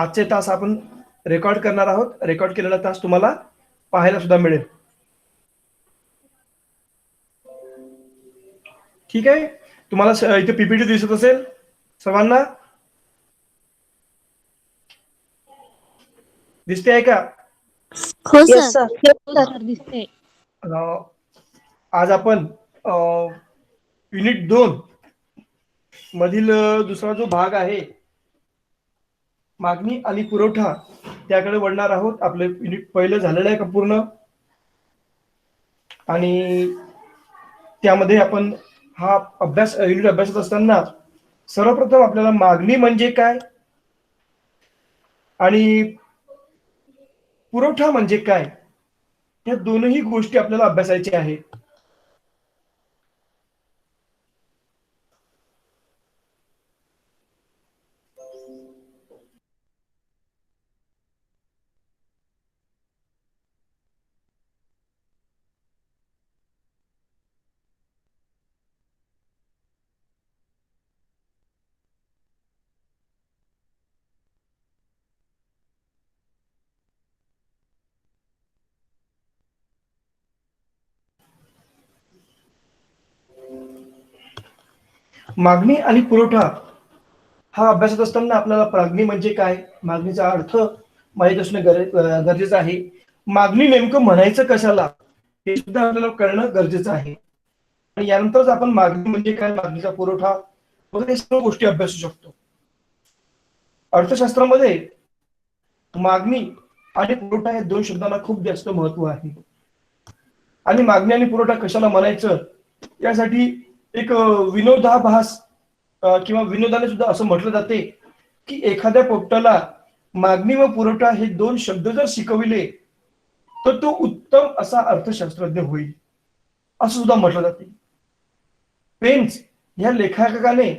आजचे तास आपण रेकॉर्ड करणार आहोत. रेकॉर्ड केलेला तास तुम्हाला पाहायला सुद्धा मिळेल. ठीक आहे? तुम्हाला इथे पीपीटी दिसत असेल. सर्वांना? दिसते आहे का? हो येस सर सर हो सर दिसते. अं, आज आपण युनिट दोन मधील दुसरा जो भाग आहे मागणी आणि पुरवठा त्याकडे वळणार आहोत. आपलं युनिट पहिलं झालेलं आहे का पूर्ण? आणि त्यामध्ये आपण हा अभ्यास युनिट अभ्यासत असताना सर्वप्रथम आपल्याला मागणी म्हणजे काय? आणि पुरवठा म्हणजे काय? या दोनही गोष्टी आपल्याला अभ्यासायच्या आहेत. मागणी आणि पुरवठा हा अभ्यासत असताना आपल्याला मागणी म्हणजे काय? मागणीचा अर्थ माहीत असणं गरजेचं आहे. मागणी नेमकं म्हणायचं कशाला? हे सुद्धा आपल्याला कळणं गरजेचं आहे. आणि यानंतरच आपण मागणी म्हणजे काय? मागणीचा पुरवठा वगैरे सर्व गोष्टी अभ्यासू शकतो. अर्थशास्त्रामध्ये मागणी आणि पुरवठा या दोन शब्दांना खूप जास्त महत्त्व आहे. आणि मागणी आणि पुरवठा कशाला म्हणायचं? यासाठी एक विनोदाभास किंवा विनोदाने सुद्धा असं म्हटलं जाते की एखाद्या पोपटाला मागणी व पुरवठा हे दोन शब्द जर शिकविले तर तो उत्तम असा अर्थशास्त्रज्ञ होईल असं सुद्धा म्हटलं जाते. पेन्स या लेखकाने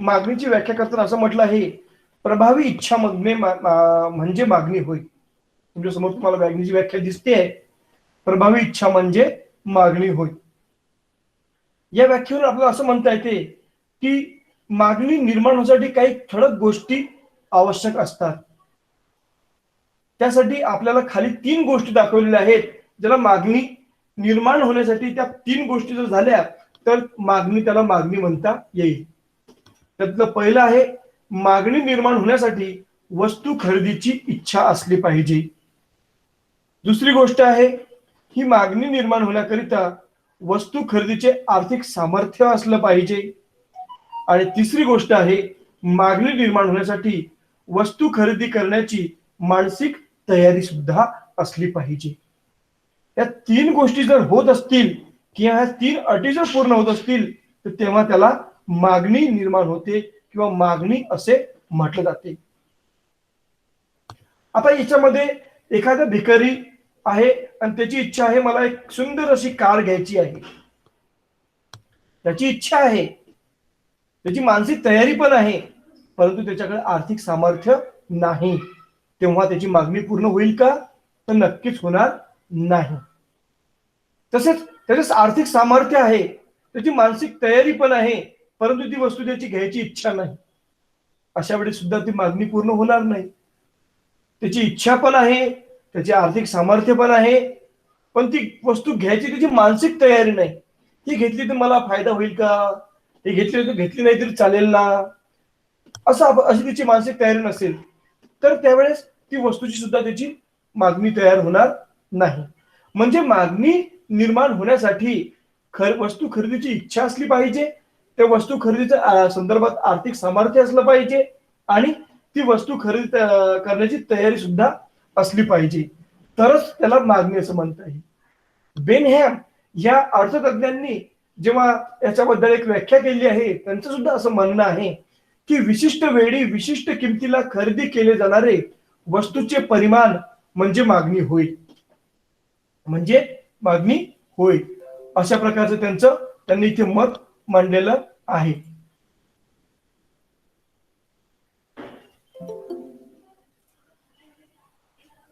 मागणीची व्याख्या करताना असं म्हटलं आहे प्रभावी इच्छा मागणे म्हणजे मागणी होईल तुमच्यासमोर तुम्हाला मागणीची व्याख्या दिसते प्रभावी इच्छा म्हणजे मागणी होय. या व्याख्येवर आपल्याला असं म्हणता येते की मागणी निर्माण होण्यासाठी काही ठळक गोष्टी आवश्यक असतात. त्यासाठी आपल्याला खाली तीन गोष्टी दाखवलेल्या आहेत. ज्याला मागणी निर्माण होण्यासाठी त्या तीन गोष्टी जर झाल्या तर मागणी त्याला मागणी म्हणता येईल. त्यातलं पहिलं आहे मागणी निर्माण होण्यासाठी वस्तू खरेदीची इच्छा असली पाहिजे. दुसरी गोष्ट आहे ही मागणी निर्माण होण्याकरिता वस्तू खरेदीचे आर्थिक सामर्थ्य असलं पाहिजे. आणि तिसरी गोष्ट आहे मागणी निर्माण होण्यासाठी वस्तू खरेदी करण्याची मानसिक तयारी सुद्धा असली पाहिजे. या तीन गोष्टी जर होत असतील किंवा ह्या तीन अटी जर पूर्ण होत असतील तर तेव्हा त्याला मागणी निर्माण होते किंवा मागणी असे म्हटलं जाते. आता याच्यामध्ये एखादा भिकारी आहे आणि त्याची इच्छा आहे मला एक सुंदर अशी कार घ्यायची आहे. त्याची इच्छा आहे. त्याची मानसिक तयारी पण आहे परंतु त्याच्याकडे आर्थिक सामर्थ्य नाही. तेव्हा त्याची मागणी पूर्ण होईल का? तर नक्कीच होणार नाही. तसेच त्याचे आर्थिक सामर्थ्य आहे त्याची मानसिक तयारी पण आहे परंतु ती वस्तू त्याची घ्यायची इच्छा नाही. अशा वेळी सुद्धा ती मागणी पूर्ण होणार नाही. त्याची इच्छा पण आहे त्याचे आर्थिक सामर्थ्य पण आहे पण ती वस्तू घ्यायची त्याची मानसिक तयारी नाही. ही घेतली तर मला फायदा होईल का? ही घेतली तर घेतली नाही तरी चालेल ना? असं अशी तिची मानसिक तयारी नसेल तर त्यावेळेस ती वस्तूची सुद्धा त्याची मागणी तयार होणार नाही. म्हणजे मागणी निर्माण होण्यासाठी खर वस्तू खरेदीची इच्छा असली पाहिजे त्या वस्तू खरेदीच्या संदर्भात आर्थिक सामर्थ्य असलं पाहिजे आणि ती वस्तू खरेदी करण्याची तयारी सुद्धा असली पाहिजे. तरच त्याला मागणी असं म्हणता येईल. बेनहॅम या अर्थतज्ञांनी जेव्हा याच्याबद्दल एक व्याख्या केली आहे त्यांचं सुद्धा असं म्हणणं आहे की विशिष्ट वेळी विशिष्ट किमतीला खरेदी केले जाणारे वस्तूचे परिमाण म्हणजे मागणी होईल म्हणजे मागणी होईल अशा प्रकारचं त्यांचं त्यांनी इथे मत मांडलेलं आहे.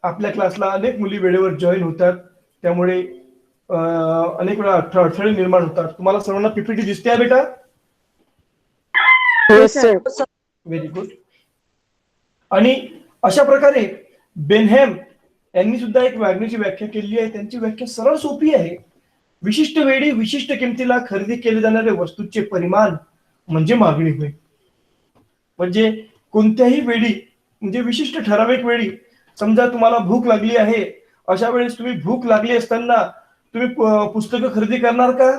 आपल्या क्लासला अनेक मुली वेळेवर जॉईन होतात. त्यामुळे अं, अनेक वेळा अडथ- अडथळे निर्माण होतात. तुम्हाला सर्वांना पीपीटी दिसते बेटा? येस सर व्हेरी गुड आणि अशा प्रकारे बेनहॅम यांनी सुद्धा एक मागणीची व्याख्या केलेली आहे. त्यांची व्याख्या सरळ सोपी आहे. विशिष्ट वेळी विशिष्ट किमतीला खरेदी केले जाणारे वस्तूचे परिमाण म्हणजे मागणी होय. म्हणजे कोणत्याही वेळी म्हणजे विशिष्ट ठराविक वेळी समजा तुम्हाला भूक लागली आहे अशा वेळेस तुम्ही भूक लागली असताना तुम्ही पुस्तकं खरेदी करणार का?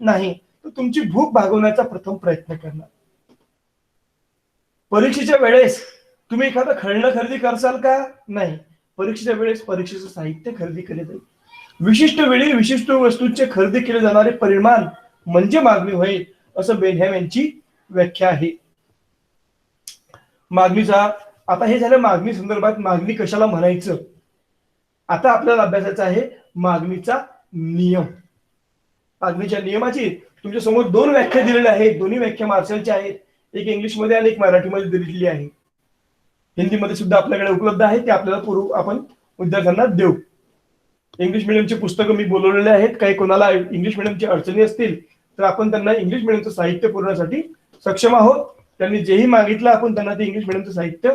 नाही. तर तुमची भूक भागवण्याचा प्रथम प्रयत्न करणार. परीक्षेच्या वेळेस तुम्ही एखादं खेळणं खरेदी करसाल का? नाही. परीक्षेच्या वेळेस परीक्षेचं साहित्य खरेदी केले जाईल. विशिष्ट वेळी विशिष्ट वस्तूंचे खरेदी केले जाणारे परिमाण म्हणजे मागणी होईल असं बेनहॅम यांची व्याख्या आहे. मागणीचा आता हे झालं मागणी संदर्भात मागणी कशाला म्हणायचं? आता आपल्याला अभ्यासाचा आहे मागणीचा नियम. मागणीच्या नियमाची तुमच्यासमोर दोन व्याख्या दिलेल्या आहेत. दोन्ही व्याख्या मार्शलच्या आहेत. एक इंग्लिशमध्ये आणि एक मराठीमध्ये दिलेली आहे. हिंदीमध्ये सुद्धा आपल्याकडे उपलब्ध आहे. ते आपल्याला पूर्व आपण विद्यार्थ्यांना देऊ. इंग्लिश मिडियमची पुस्तकं मी बोलवलेले आहेत. काही कोणाला इंग्लिश मिडियमची अडचणी असतील तर आपण त्यांना इंग्लिश मिडियमचं साहित्य पुरवण्यासाठी सक्षम आहोत. त्यांनी जेही मागितलं आपण त्यांना ते इंग्लिश मिडियमचं साहित्य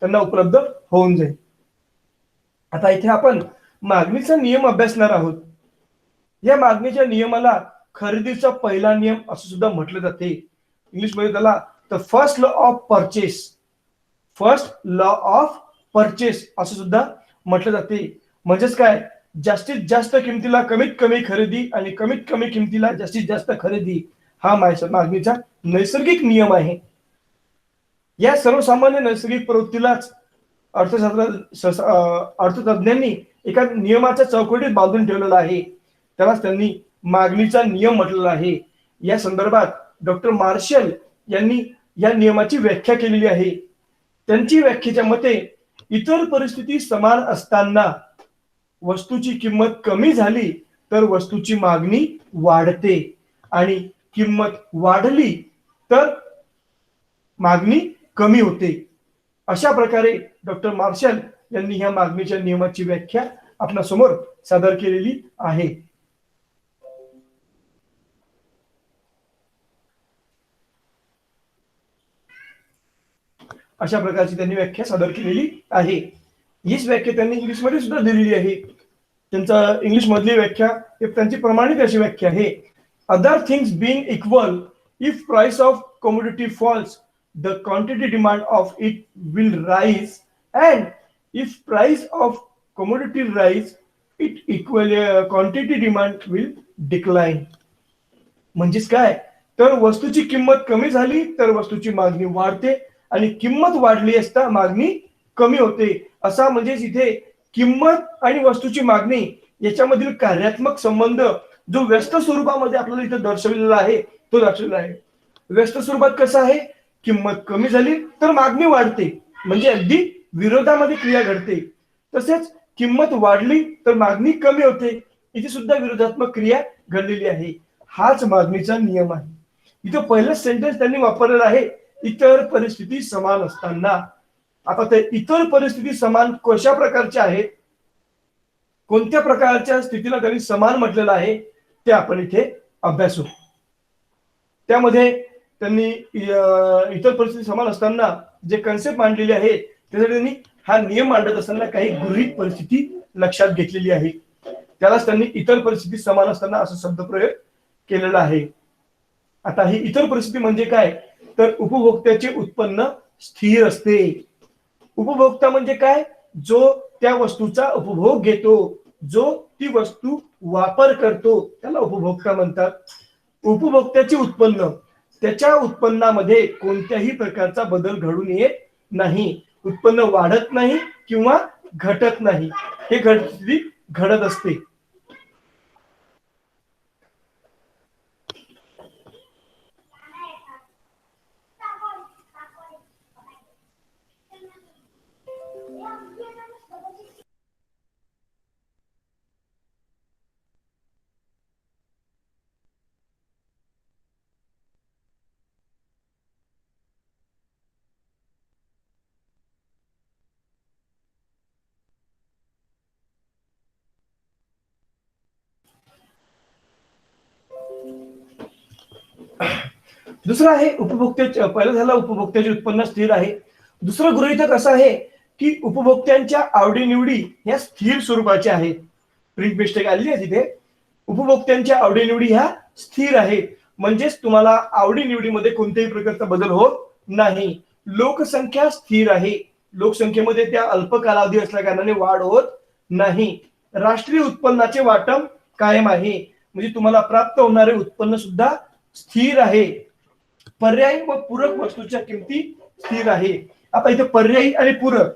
त्यांना उपलब्ध होऊन जाईल. आता इथे आपण मागणीचा नियम अभ्यासणार आहोत. या मागणीच्या नियमाला खरेदीचा पहिला नियम असं सुद्धा म्हटलं जाते. इंग्लिशमध्ये त्याला the first law of purchase first law of purchase असं सुद्धा म्हटलं जाते. म्हणजेच काय? जास्तीत जास्त किमतीला कमीत कमी खरेदी आणि कमीत कमी किमतीला जास्तीत जास्त खरेदी हा मागणीचा नैसर्गिक नियम आहे. या सर्वसामान्य नैसर्गिक प्रवृत्तीलाच अर्थशास्त्र अर्थतज्ञांनी एका नियमाच्या चौकटीत बांधून ठेवलेला आहे. त्यालाच त्यांनी मागणीचा नियम म्हटलेला आहे. या संदर्भात डॉक्टर मार्शल यांनी या नियमाची व्याख्या केलेली आहे. त्यांची व्याख्येच्या मते इतर परिस्थिती समान असताना वस्तूची किंमत कमी झाली तर वस्तूची मागणी वाढते. आणि किंमत वाढली तर मागणी कमी होते. अशा प्रकारे डॉक्टर मार्शल यांनी ह्या मागणीच्या नियमाची व्याख्या आपल्यासमोर सादर केलेली आहे. अशा प्रकारची त्यांनी व्याख्या सादर केलेली आहे. हीच व्याख्या त्यांनी इंग्लिशमध्ये सुद्धा दिलेली आहे. त्यांचा इंग्लिश मधली व्याख्या त्यांची प्रमाणित अशी व्याख्या आहे. Other things being equal if price of commodity falls the quantity demand of it will rise and if price of commodity rise it equal quantity demand will decline म्हणजेच काय? तर वस्तूची किंमत कमी झाली तर वस्तूची मागणी वाढते आणि किंमत वाढली असता मागणी कमी होते. असा म्हणजेच इथे किंमत आणि वस्तूची मागणी याच्यामधील कार्यात्मक संबंध जो व्यस्त स्वरूपामध्ये आपल्याला इथे दर्शवलेला आहे तो दर्शवलेला आहे. व्यस्त स्वरूपात कसं आहे? किंमत कमी झाली तर मागणी वाढते. म्हणजे अगदी विरोधामध्ये क्रिया घडते. तसेच किंमत वाढली तर मागणी कमी होते. इथे सुद्धा विरोधात्मक क्रिया घडलेली आहे. हाच मागणीचा नियम आहे. इथं पहिलं सेंटेन्स त्यांनी वापरलेलं आहे. इतर परिस्थिती समान असताना. आता ते इतर परिस्थिती समान कशा प्रकारच्या आहेत कोणत्या प्रकारच्या स्थितीला त्यांनी समान म्हटलेलं आहे? ते आपण इथे अभ्यासू. त्यामध्ये त्यांनी इतर परिस्थिती समान असताना जे कन्सेप्ट मांडलेले आहे त्यासाठी त्यांनी हा नियम मांडत असताना काही गृहित परिस्थिती लक्षात घेतलेली आहे. त्यालाच त्यांनी इतर परिस्थिती समान असताना असा शब्दप्रयोग केलेला आहे. आता ही इतर परिस्थिती म्हणजे काय? तर उपभोक्त्याचे उत्पन्न स्थिर असते. उपभोक्ता म्हणजे काय? जो त्या वस्तूचा उपभोग घेतो जो ती वस्तू वापर करतो त्याला उपभोक्ता म्हणतात. उपभोक्त्याचे उत्पन्न त्याच्या उत्पन्नामध्ये कोणत्याही प्रकारचा बदल घडून येत नाही. उत्पन्न वाढत नाही किंवा घटत नाही. हे घडती घडत असते. दुसरं आहे उपभोक्त्याचे पहिलं झालं उपभोक्त्याचे उत्पन्न स्थिर आहे. दुसरं गृहितक असं आहे की उपभोक्त्यांच्या आवडीनिवडी ह्या स्थिर स्वरूपाच्या आहेत. प्रिंट मिस्टेक आलेली आहे तिथे. उपभोक्त्यांच्या आवडीनिवडी ह्या स्थिर आहेत. म्हणजेच तुम्हाला आवडीनिवडीमध्ये कोणत्याही प्रकारचा बदल होत नाही. लोकसंख्या स्थिर आहे. लोकसंख्येमध्ये त्या अल्प कालावधी असल्या कारणाने वाढ होत नाही. राष्ट्रीय उत्पन्नाचे वाटप कायम आहे. म्हणजे तुम्हाला प्राप्त होणारे उत्पन्न सुद्धा स्थिर आहे. पर्यायी व पूरक वस्तूच्या किमती स्थिर आहे. आता इथे पर्यायी आणि पूरक.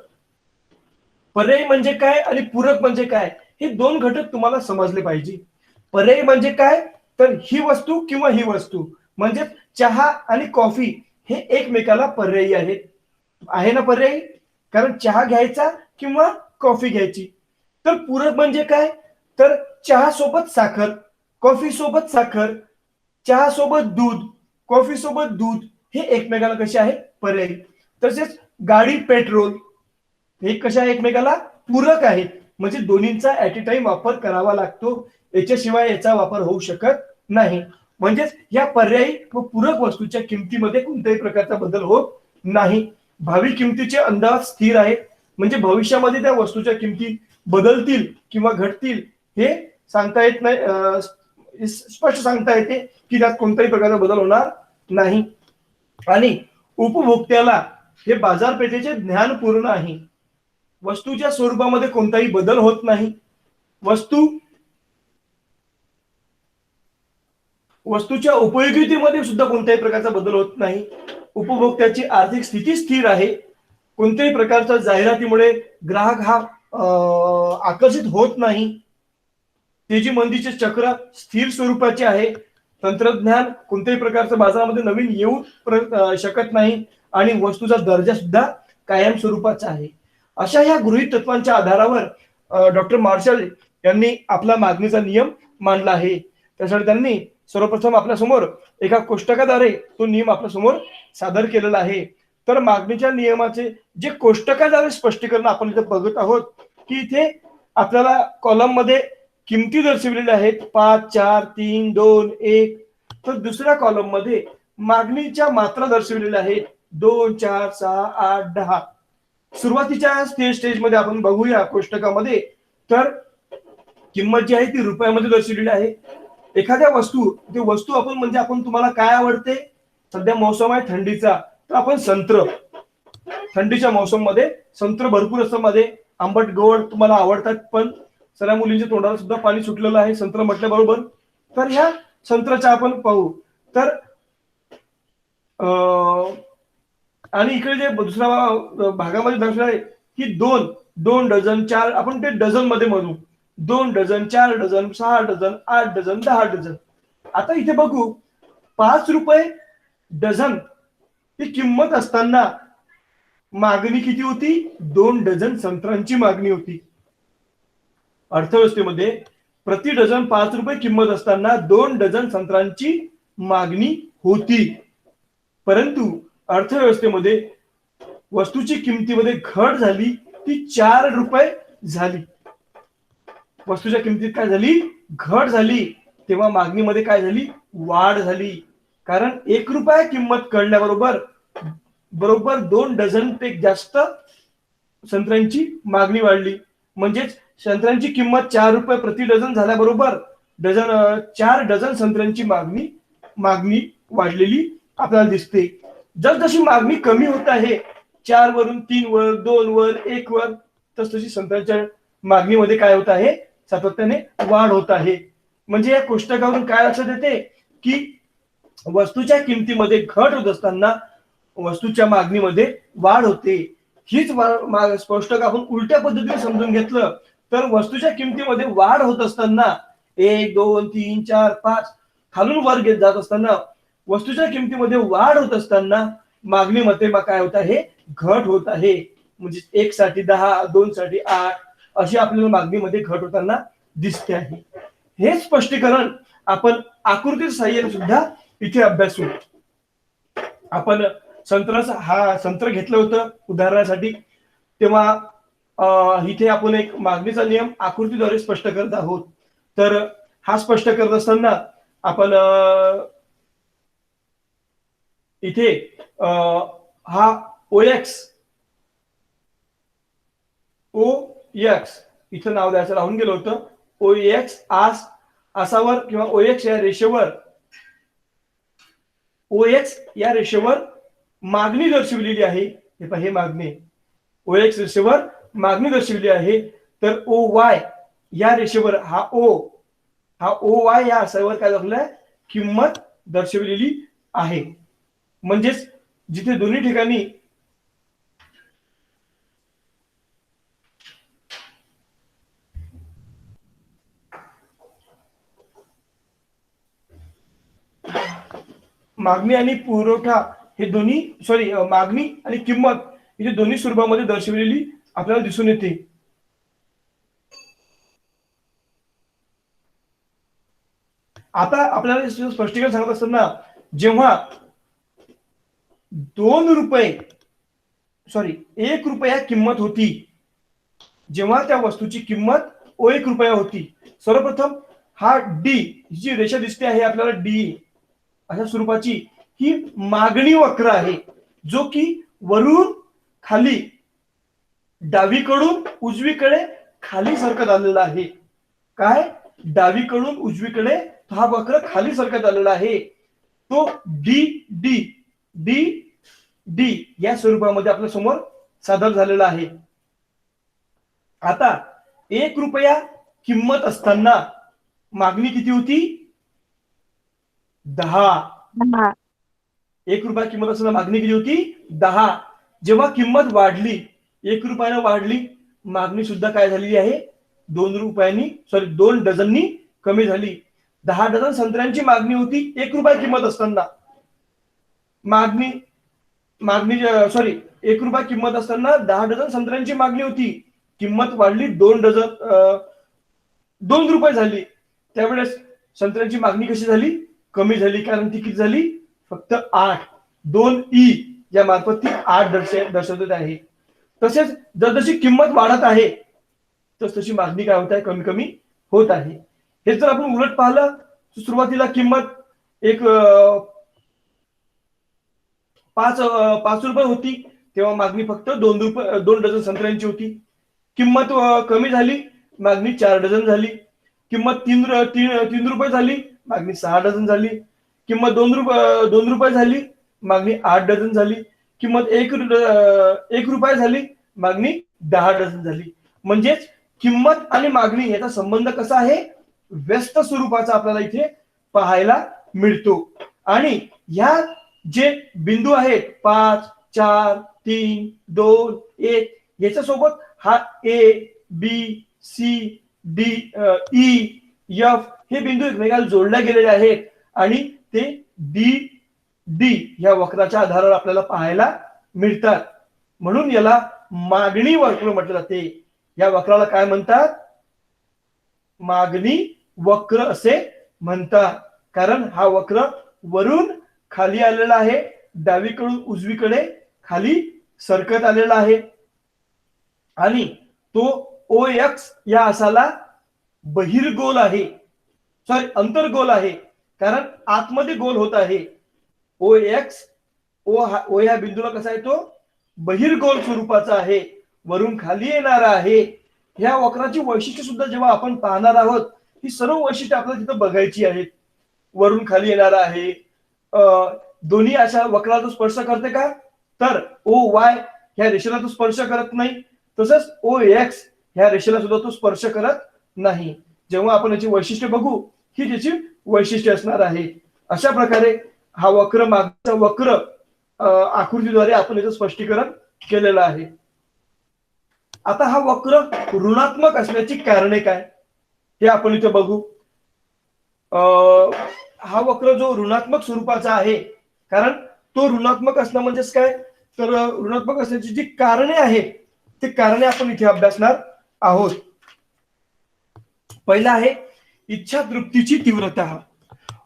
पर्यायी म्हणजे काय आणि पूरक म्हणजे काय? हे दोन घटक तुम्हाला समजले पाहिजे. पर्यायी म्हणजे काय? तर ही वस्तू किंवा ही वस्तू. म्हणजे चहा आणि कॉफी हे एकमेकाला पर्यायी आहेत. आहे ना पर्यायी? कारण चहा घ्यायचा किंवा कॉफी घ्यायची. तर पूरक म्हणजे काय? तर चहा सोबत साखर कॉफी सोबत साखर चहा सोबत दूध कॉफी सोबत दूध हे एकमेकाला कसे आहेत पर्यायी. तसेच गाडी पेट्रोल हे कशा एकमेकाला? पूरक आहेत. म्हणजे दोन्हींचा ऍट ए टाइम वापर करावा लागतो. याच्याशिवाय याचा वापर होऊ शकत नाही. म्हणजेच या पर्यायी व पूरक वस्तूच्या किमतीमध्ये कोणत्याही प्रकारचा बदल होत नाही. भावी किमतीचे अंदाज स्थिर आहेत. म्हणजे भविष्यामध्ये त्या वस्तूच्या किमती बदलतील किंवा घटतील हे सांगता येत नाही स्पष्ट सांगता येते की त्यात कोणत्याही प्रकारचा बदल होणार नाही. आणि उपभोक्त्याला हे बाजारपेठेचे ज्ञान पूर्ण आहे. वस्तूच्या स्वरूपामध्ये कोणताही बदल होत नाही. वस्तू वस्तूच्या उपयोगितेमध्ये सुद्धा कोणत्याही प्रकारचा बदल होत नाही. उपभोक्त्याची आर्थिक स्थिती स्थिर आहे. कोणत्याही प्रकारच्या जाहिरातीमुळे ग्राहक हा अं, आकर्षित होत नाही. तेजी मंदीचे चक्र स्थिर स्वरूपाचे आहे तंत्रज्ञान कोणत्याही प्रकारचं बाजारामध्ये नवीन येऊ शकत नाही आणि वस्तूचा दर्जा सुद्धा कायम स्वरूपाचा आहे. अशा या गृहित तत्वांच्या आधारावर डॉक्टर मार्शल यांनी आपला मागणीचा नियम मांडला आहे. त्यासाठी त्यांनी सर्वप्रथम आपल्यासमोर एका कोष्टकाद्वारे तो नियम आपल्यासमोर सादर केलेला आहे. तर मागणीच्या नियमाचे जे कोष्टकाद्वारे स्पष्टीकरण आपण इथे बघत आहोत की इथे आपल्याला कॉलममध्ये किमती दर्शविलेल्या आहेत. पाच चार तीन दोन एक. तर दुसऱ्या कॉलममध्ये मागणीच्या मात्रा दर्शविलेल्या आहेत. दोन चार सहा आठ दहा. सुरुवातीच्या स्टेज स्टेजमध्ये आपण बघूया कोष्टकामध्ये. तर किंमत जी आहे ती रुपयामध्ये दर्शवलेली आहे. एखाद्या वस्तू ती वस्तू आपण म्हणजे आपण तुम्हाला काय आवडते? सध्या मौसम आहे थंडीचा. तर आपण संत्र. थंडीच्या मौसममध्ये संत्र भरपूर असतं मध्ये. आंबट गोड तुम्हाला आवडतात पण सगळ्या मुलींच्या तोंडाला सुद्धा पाणी सुटलेलं आहे संत्र म्हटल्याबरोबर. तर ह्या संत्राच्या आपण पाहू. तर अं, आणि इकडे जे दुसऱ्या भागामध्ये दर्शन आहे की दोन दोन डझन चार आपण ते डझनमध्ये म्हणू. दोन डझन चार डझन सहा डझन आठ डझन दहा डझन. आता इथे बघू पाच रुपये डझन ही किंमत असताना मागणी किती होती? दोन डझन संत्रांची मागणी होती. अर्थव्यवस्थेमध्ये प्रति डझन पाच रुपये किंमत असताना दोन डझन संत्रांची मागणी होती. परंतु अर्थव्यवस्थेमध्ये वस्तूची किमतीमध्ये घट झाली ती चार रुपये झाली. वस्तूच्या किमतीत काय झाली? घट झाली. तेव्हा मागणीमध्ये काय झाली? वाढ झाली. कारण एक रुपया किंमत कळल्याबरोबर बरोबर दोन डझनपेक्षा जास्त संत्र्यांची मागणी वाढली. म्हणजेच संत्र्यांची किंमत चार रुपये प्रति डझन झाल्याबरोबर डझन चार डझन संत्र्यांची मागणी मागणी वाढलेली आपल्याला दिसते. जसजशी मागणी कमी होत आहे चार वरून तीन वर दोन वर एक वर तस तशी संत्र्यांच्या मागणीमध्ये काय होत आहे? सातत्याने वाढ होत आहे. म्हणजे या कोष्टकावरून काय लक्षात येते? की वस्तूच्या किमतीमध्ये घट होत असताना वस्तूच्या मागणीमध्ये वाढ होते. हीच स्पष्ट आपण उलट्या पद्धतीने समजून घेतलं तर वस्तूच्या किमतीमध्ये वाढ होत असताना एक दोन तीन चार पाच खालून वर घेत जात असताना वस्तूच्या किमतीमध्ये वाढ होत असताना मागणीमध्ये मग काय होत आहे? घट होत आहे. म्हणजे एक साठी दहा दोन साठी आठ अशी आपल्याला मागणीमध्ये घट होताना दिसते आहे. हे स्पष्टीकरण आपण आकृती साह्याने सुद्धा इथे अभ्यासू. आपण संत्राचा हा संत्र घेतलं होतं उदाहरणासाठी. तेव्हा इथे आपण एक मागणीचा नियम आकृतीद्वारे स्पष्ट करत आहोत. तर हा स्पष्ट करत असताना आपण इथे अं, हा एक्स ओ एक्स इथं नाव द्यायचं राहून गेलं होतं. ओ एक्स आस आसावर किंवा ओ एक्स या रेषेवर ओ एक्स या रेषेवर मागणी दर्शवलेली आहे. हे हे मागणी ओ एक्स रेषेवर मागणी दर्शवली आहे तर ओ वाय या रेषेवर हा ओ हा ओ वाय या आसावर काय दाखवलाय? किंमत दर्शवलेली आहे. म्हणजेच जिथे दोन्ही ठिकाणी मागणी आणि पुरवठा हे दोन्ही सॉरी मागणी आणि किंमत इथे दोन्ही स्वरूपामध्ये दर्शवलेली आपल्याला दिसून येते. आता आपल्याला स्पष्टीकरण सांगत असताना जेव्हा दोन रुपये सॉरी एक रुपया किंमत होती जेव्हा त्या वस्तूची किंमत ओ एक रुपया होती. सर्वप्रथम हा डी जी रेषा दिसते आहे आपल्याला डी अशा स्वरूपाची ही मागणी वक्र आहे जो की वरून खाली डावीकडून उजवीकडे खाली सरकत आलेला आहे. काय? डावीकडून उजवीकडे हा वक्र खाली सरकत आलेला आहे. तो डी डी डी डी या स्वरूपामध्ये आपल्यासमोर सादर झालेला आहे. आता एक रुपया किंमत असताना मागणी किती होती? दहा. दहा. एक रुपया किंमत असताना मागणी किती होती? दहा. जेव्हा किंमत वाढली एक रुपयानं वाढली. मागणी सुद्धा काय झालेली आहे? दोन रुपयांनी सॉरी दोन डझननी कमी झाली. दहा डझन संत्र्यांची मागणी होती एक रुपये किंमत असताना. मागणी मागणी सॉरी एक रुपया किंमत असताना दहा डझन संत्र्यांची मागणी होती. किंमत वाढली दोन डझन दोन रुपये झाली. त्यावेळेस संत्र्यांची मागणी कशी झाली? कमी झाली. कारण ती किती झाली? फक्त आठ. दोन ई या मार्फत ती आठ दर्श दर्शवत आहे. तसेच जसजशी किंमत वाढत आहे तस तशी मागणी काय होत आहे? कमी कमी होत आहे. हे जर आपण उलट पाहिलं तर सुरुवातीला किंमत एक पाच पाच रुपये होती तेव्हा मागणी फक्त दोन रुपये दोन डझन संत्र्यांची होती. किंमत कमी झाली मागणी चार डझन झाली. किंमत तीन तीन तीन रुपये झाली मागणी सहा डझन झाली. किंमत दोन रुपये दोन रुपये झाली मागणी आठ डझन झाली. किंमत एक एक रुपये झाली मागणी दहा डझन झाली. म्हणजेच किंमत आणि मागणी याचा संबंध कसा आहे? व्यस्त स्वरूपाचा आपल्याला इथे पाहायला मिळतो. आणि ह्या जे बिंदू आहेत पाच चार तीन दोन एक याच्या सोबत हा A B C D E F हे बिंदू एकमेकाला जोडल्या गेलेले आहेत. आणि ते डी डी या वक्राच्या आधारावर आपल्याला पाहायला मिळतात. म्हणून याला मागणी वक्र म्हटलं जाते. या वक्राला काय म्हणतात? मागणी वक्र असे म्हणतात. कारण हा वक्र वरून खाली आलेला आहे डावीकडून उजवीकडे खाली सरकत आलेला आहे. आणि तो ओ एक्स या असाला बहिर्गोल आहे. सॉरी अंतर्गोल आहे. कारण आतमध्ये गोल होत आहे. ओ एक्स ओ हा ओ या बिंदूला कसा येतो? बहिर्गोल स्वरूपाचा आहे. वरून खाली येणारा आहे. ह्या वक्राची वैशिष्ट्य सुद्धा जेव्हा आपण पाहणार आहोत ही सर्व वैशिष्ट्य आपल्याला तिथं बघायची आहेत. वरून खाली येणार आहे. अं, दोन्ही अशा वक्राला तो स्पर्श करते का? तर ओ वाय ह्या रेषेला तो स्पर्श करत नाही. तसंच ओ एक्स ह्या रेषेला सुद्धा तो स्पर्श करत नाही. जेव्हा आपण याची वैशिष्ट्य बघू ही त्याची वैशिष्ट्य असणार आहे. अशा प्रकारे हा वक्र मागचा वक्र आकृतीद्वारे आपण याचं स्पष्टीकरण केलेलं आहे. आता हा वक्र ऋणात्मक असण्याची कारणे काय? हे आपण इथे बघू. अं, हा वक्र जो ऋणात्मक स्वरूपाचा आहे कारण तो ऋणात्मक असणं म्हणजेच काय? तर ऋणात्मक असण्याची जी कारणे आहेत ते कारणे आपण इथे अभ्यासणार आहोत. पहिला आहे इच्छा तृप्तीची तीव्रता.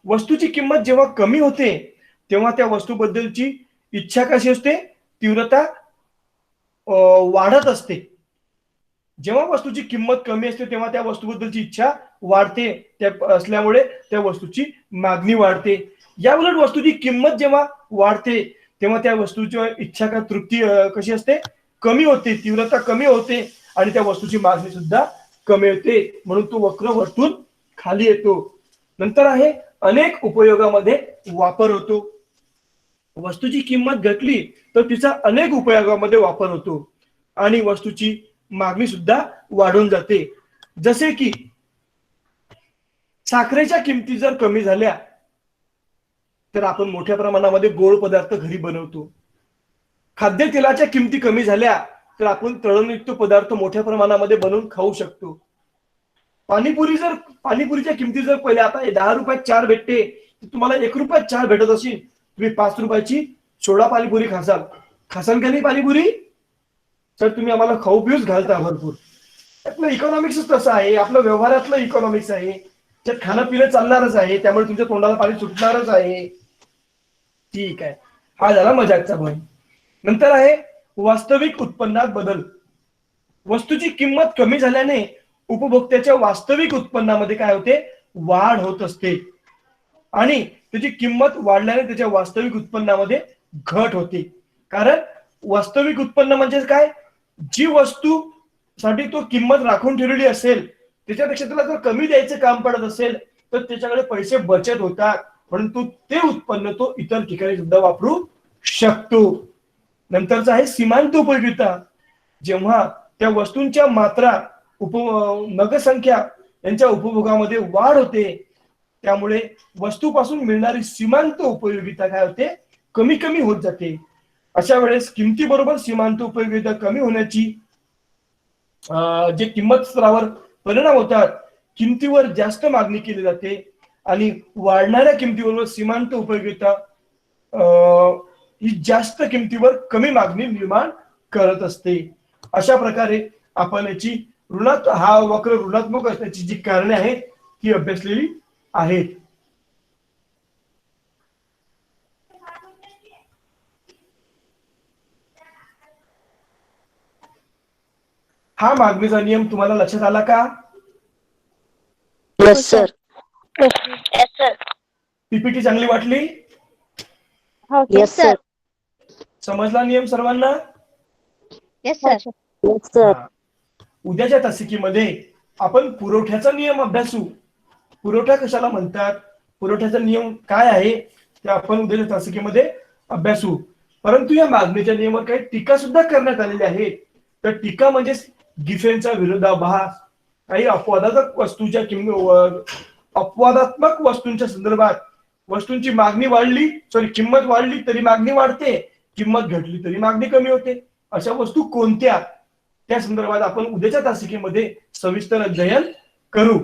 वस्तूची किंमत जेव्हा कमी होते तेव्हा त्या वस्तूबद्दलची इच्छा कशी असते? तीव्रता अं, वाढत असते. जेव्हा वस्तूची किंमत कमी असते तेव्हा त्या वस्तूबद्दलची इच्छा वाढते. त्या असल्यामुळे त्या वस्तूची मागणी वाढते. या उलट वस्तूची किंमत जेव्हा वाढते तेव्हा त्या वस्तूची इच्छा का तृप्ती कशी असते? कमी होते. तीव्रता कमी होते आणि त्या वस्तूची मागणी सुद्धा कमी होते. म्हणून तो वक्र वरतून खाली येतो. नंतर आहे अनेक उपयोगामध्ये वापर होतो. वस्तूची किंमत घटली तर तिचा अनेक उपयोगामध्ये वापर होतो. आणि वस्तूची मागणी सुद्धा वाढून जाते. जसे की साखरेच्या किमती जर कमी झाल्या तर आपण मोठ्या प्रमाणामध्ये गोड पदार्थ घरी बनवतो. खाद्यतेलाच्या किमती कमी झाल्या तर आपण तळणयुक्त पदार्थ मोठ्या प्रमाणामध्ये बनवून खाऊ शकतो. पाणीपुरी जर पाणीपुरीच्या किमती जर पहिले आता दहा रुपयात चार भेटते तर तुम्हाला एक रुपयात चार भेटत असेल. तुम्ही पाच रुपयाची सोडा पाणीपुरी खासाल. खासाल का नाही पाणीपुरी? तर तुम्ही आम्हाला खाऊ पिऊच घालता भरपूर. आपलं इकॉनॉमिक्सच तसं आहे. आपलं व्यवहारातलं इकॉनॉमिक्स आहे. त्यात खाणं पिणं चालणारच आहे. त्यामुळे तुमच्या तोंडाला पाणी सुटणारच आहे. ठीक आहे. हा झाला मजाकचा भय. नंतर आहे वास्तविक उत्पन्नात बदल. वस्तूची किंमत कमी झाल्याने उपभोक्त्याच्या वास्तविक उत्पन्नामध्ये काय होते? वाढ होत असते. आणि त्याची किंमत वाढल्याने त्याच्या वास्तविक उत्पन्नामध्ये घट होते. कारण वास्तविक उत्पन्न म्हणजे काय? जी वस्तू साठी तो किंमत राखून ठेवलेली असेल त्याच्यापेक्षा त्याला जर कमी द्यायचं काम पडत असेल तर त्याच्याकडे पैसे बचत होतात. परंतु ते उत्पन्न तो इतर ठिकाणी सुद्धा वापरू शकतो. नंतरचं आहे सीमांत उपयोगिता. जेव्हा त्या वस्तूंच्या मात्रा उप नगसंख्या यांच्या उपभोगामध्ये वाढ होते. त्यामुळे वस्तूपासून मिळणारी सीमांत उपयोगिता काय होते? कमी कमी होत जाते. अशा वेळेस किमतीबरोबर सीमांत उपयोगिता कमी होण्याची जे किंमत स्तरावर परिणाम होतात किमतीवर जास्त मागणी केली जाते आणि वाढणाऱ्या किमतीबरोबर सीमांत उपयोगिता अं, ही जास्त किमतीवर कमी मागणी निर्माण करत असते. अशा प्रकारे आपण याची ऋणात हा वक्र ऋणात्मक असण्याची जी कारणे आहेत ती अभ्यासलेली आहेत. हा मागणीचा नियम तुम्हाला लक्षात आला का? Yes sir yes sir PPT चांगली वाटली? हो येस सर समजला नियम सर्वांना? येस सर येस सर हा. उद्याच्या तासिकेमध्ये आपण पुरवठ्याचा नियम अभ्यासू. पुरवठा कशाला म्हणतात? पुरवठ्याचा नियम काय आहे? ते आपण उद्याच्या तासिकेमध्ये अभ्यासू. परंतु या मागणीच्या नियमावर काही टीका सुद्धा करण्यात आलेल्या आहेत. तर टीका म्हणजे गिफेनचा विरोधाभास. काही अपवादात्मक वस्तूच्या किंमत अपवादात्मक वस्तूंच्या संदर्भात वस्तूंची मागणी वाढली सॉरी किंमत वाढली तरी मागणी वाढते किंमत घटली तरी मागणी कमी होते. अशा वस्तू कोणत्या? त्या संदर्भात आपण उद्याच्या तासिकेमध्ये सविस्तर अध्ययन करू.